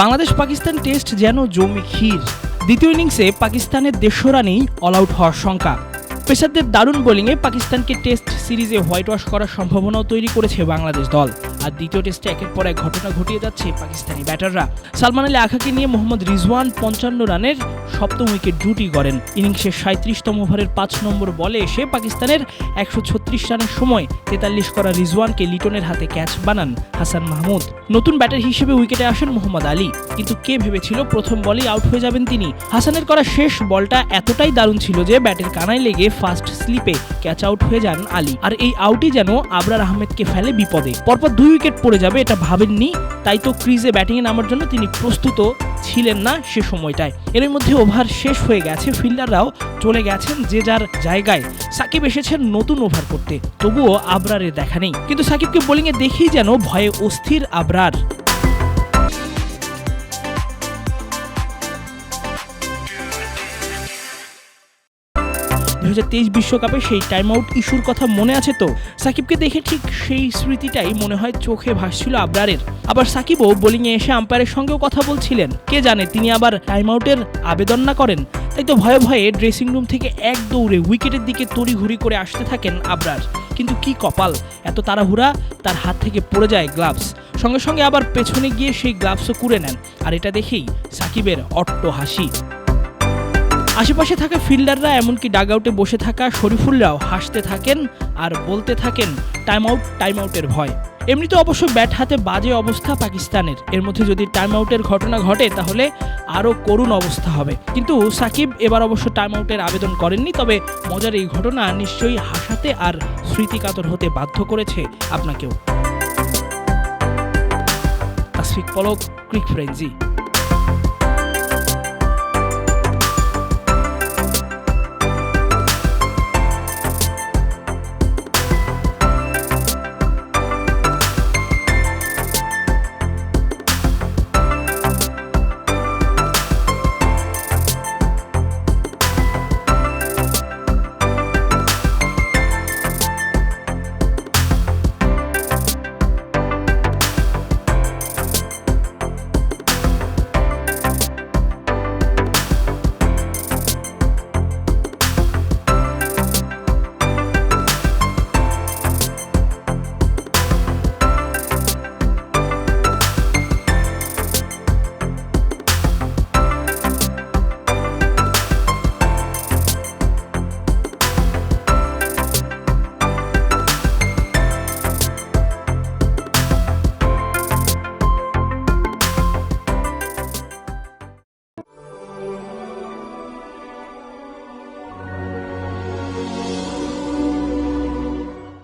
Bangladesh Pakistan test যেন জমি ক্ষীর। দ্বিতীয় ইনিংসে পাকিস্তানের দেড়শো রানেই অল আউট হওয়ার শঙ্কা। পেসারদের দারুণ বোলিংয়ে পাকিস্তানকে টেস্ট সিরিজে হোয়াইট ওয়াশ করার সম্ভাবনাও তৈরি করেছে বাংলাদেশ দল। আর দ্বিতীয় টেস্টে একের পর এক ঘটনা ঘটিয়ে যাচ্ছে পাকিস্তানি ব্যাটাররা। সালমান আলী আখাকে নিয়ে মোহাম্মদ রিজওয়ান পঞ্চান্ন রানের সপ্তম উইকেট জুটি করেন ইনিংসের সাঁত্রিশতম ওভারের পাঁচ নম্বর বলে এসে পাকিস্তানের একশো ছত্রিশ রানের সময় তেতাল্লিশ করা রিজওয়ানকে লিটনের হাতে ক্যাচ বানান হাসান মাহমুদ। নতুন ব্যাটার হিসেবে উইকেটে আসেন মোহাম্মদ আলী। কিন্তু কে ভেবেছিল প্রথম বলেই আউট হয়ে যাবেন তিনি? হাসানের করা শেষ বলটা এতটাই দারুণ ছিল যে ব্যাটের কানায় লেগে ফার্স্ট স্লিপে ক্যাচ আউট হয়ে যান আলী। আর এই আউটই যেন আবরার আহমেদকে ফেলে বিপদে। পরপর দুই উইকেট পড়ে যাবে, এটা ভাবেননি। তাই তো ক্রিজে ব্যাটিংয়ে নামার জন্য তিনি প্রস্তুত ছিলেন না সে সময়টায়। এর মধ্যে ওভার শেষ হয়ে গেছে, ফিল্ডাররাও চলে গেছেন যে যার জায়গায়। সাকিব এসেছেন নতুন ওভার করতে, তবুও আবরারের দেখা নেই। কিন্তু সাকিবকে বোলিংয়ে দেখেই যেন ভয়ে অস্থির আবরার। দুই বিশ্বকাপে সেই টাইম আউট ইস্যুর কথা মনে আছে তো? সাকিবকে দেখে ঠিক সেই স্মৃতিটাই মনে হয় চোখে ভাসছিল আবরারের। আবার সাকিবও বোলিংয়ে এসে আম্পায়ারের সঙ্গেও কথা বলছিলেন। কে জানে তিনি আবার টাইম আউটের আবেদন না করেন? তাই তো ভয়ে ভয়ে ড্রেসিং রুম থেকে এক দৌড়ে উইকেটের দিকে তড়িঘড়ি করে আসতে থাকেন আবরার। কিন্তু কি কপাল, এত তাড়াহুড়া, তার হাত থেকে পড়ে যায় গ্লাভস সঙ্গে সঙ্গে আবার পেছনে গিয়ে সেই গ্লাভসও কুড়ে নেন। আর এটা দেখেই সাকিবের অট্ট হাসি। আশেপাশে থাকা ফিল্ডাররা এমনকি ডাগ আউটে বসে থাকা শরীফুলরাও হাসতে থাকেন আর বলতে থাকেন টাইম আউট টাইম আউটের ভয়। এমনিতে অবশ্য ব্যাট হাতে বাজে অবস্থা পাকিস্তানের। এর মধ্যে যদি টাইম আউটের ঘটনা ঘটে, তাহলে আরও করুণ অবস্থা হবে। কিন্তু সাকিব এবার অবশ্য টাইম আউটের আবেদন করেননি, তবে মজার এই ঘটনা নিশ্চয়ই হাসাতে আর স্মৃতিকাতর হতে বাধ্য করেছে আপনাকেও। তাসফিক পলক, ক্রিক ফ্রেঞ্জি